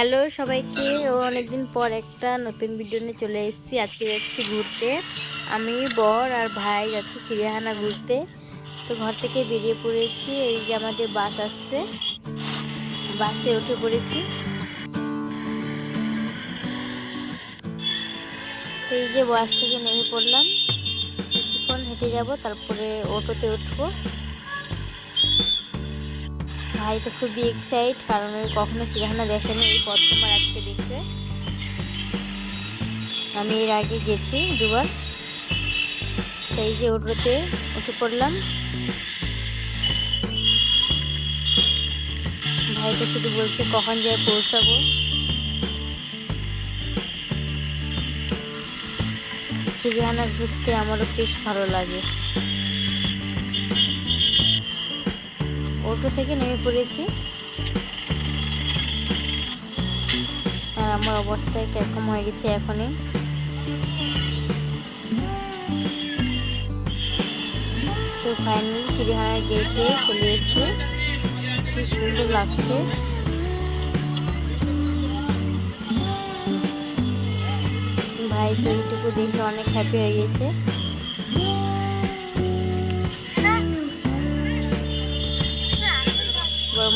Hello সবাইকে, ও অনেকদিন পর একটা নতুন ভিডিও নিয়ে চলে এসেছি। আজকে যাচ্ছি ঘুরতে। আমি, বর আর ভাই যাচ্ছি চিড়িয়াখানা ঘুরতে। তো ঘর থেকে বেরিয়ে পড়েছি, এই যে আমাদের বাস আসছে। বাসে উঠে পড়েছি। এই যে বাস থেকে নেমে পড়লাম। কিছুক্ষণ হেঁটে যাব, তারপরে অটোতে উঠবো। ভাই তো খুবই এক্সাইট কারণ ওই কখনো চিড়িয়াখানা দেখেনি এই প্রথমবার আজকে দেখতে। আমি এর আগে গেছি দুবার। তাই যে অটোতে উঠে পড়লাম। ভাই তো শুধু বলছে, কখন যায় পৌঁছাবো? চিড়িয়াখানা ঘুরতে আমারও বেশ ভালো লাগে। অটো থেকে নেমে পড়েছি। আর আমার অবস্থায় কীরকম হয়ে গেছে এখনই। তো ফাইনালি চিড়িয়াখানার গেটে চলে এসেছি। কি সুন্দর লাগছে। ভাই তো এইটুকু দেখে অনেক হ্যাপি হয়ে গেছে।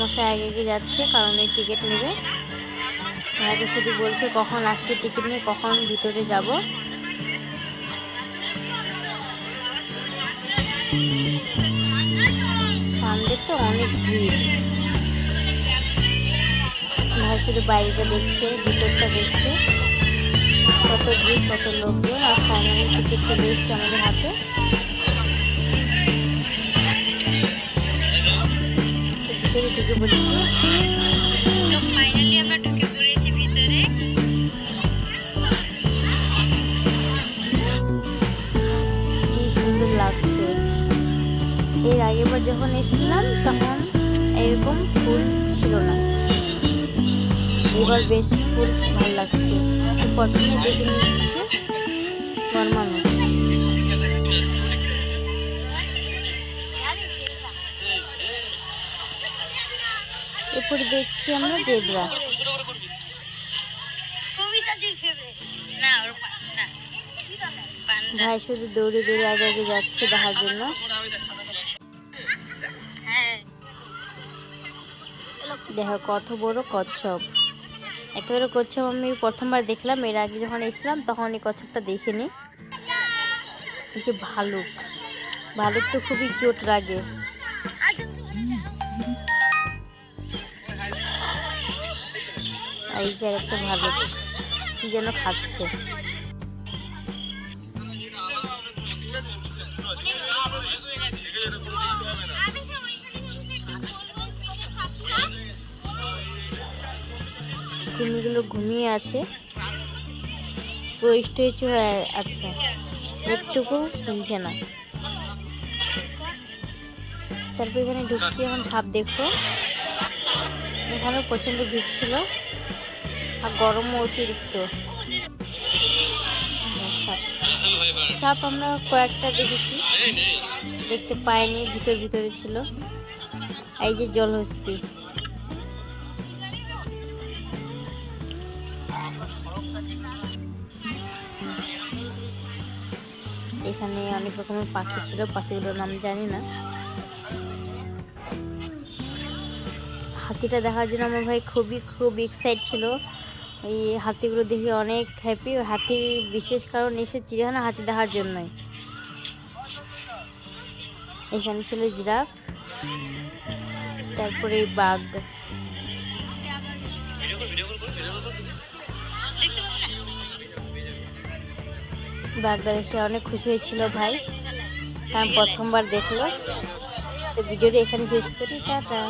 মশাই আগে এগিয়ে যাচ্ছে, কারণ এই টিকিট নেবে। ভাইকে শুধু বলছে কখন আসছে টিকিট নিয়ে কখন ভিতরে যাব। সামনে তো অনেক ভিড়। ভাই শুধু বাইরেটা দেখছে, ভিতরটা দেখছে। কত ভিড়, কত লোকজন, আর ফাইনালি টিকিট চলে এসছে আমাদের হাতে। ভিতরে ঢুকে পড়েছি তো ফাইনালি আমরা ঢুকে পড়েছি ভিতরে। কি সুন্দর লাগছে। এর আগেবার যখন এসেছিলাম তখন এরকম ফুল ছিল না। এবার বেশ ফুল ভালো লাগছে। প্রথমে দেখে নিচ্ছে নর্মাল এরপরে দেখছি আমরা জেব্রা ভাই শুধু দৌড়ে দৌড়ে আগে আগে যাচ্ছে দেখার জন্য। হ্যাঁ। দেখো কত বড় কচ্ছপ। এত বড় কচ্ছপ আমি প্রথমবার দেখলাম এর আগে যখন এসেছিলাম তখন এই কচ্ছপটা দেখিনি। এই যে ভালুক। ভালুক তো খুবই কিউট লাগে। আর এই যে একটা ভালুক কি যেন খাচ্ছে। কুমিরগুলো ঘুমিয়ে আছে। স্ট্রেচ হয়ে আছে একটুকু হিলছে না। তারপর এখানে ঢুকছি, এখন সাপ দেখো। এখানে প্রচণ্ড ভিড় ছিল আর গরমও অতিরিক্ত। সাপ আমরা কয়েকটা দেখেছি। দেখতে পাইনি, ভিতর ভিতরে ছিল। এই যে জলহস্তি। এখানে অনেক রকমের পাখি ছিল, পাখিগুলোর নাম জানি না। হাতিটা দেখার জন্য আমার ভাই খুবই খুব এক্সাইট ছিল। এই হাতিগুলো দেখে অনেক হ্যাপি হাতি বিশেষ কারণ এসে চিড়িয়াখানা হাতি দেখার জন্যই। এখানে ছিল জিরাফ, তারপরে বাঘ। বাঘটা দেখে অনেক খুশি হয়েছিল ভাই। প্রথমবার দেখল। তো ভিডিওটা এখানে শেষ করি, টাটা।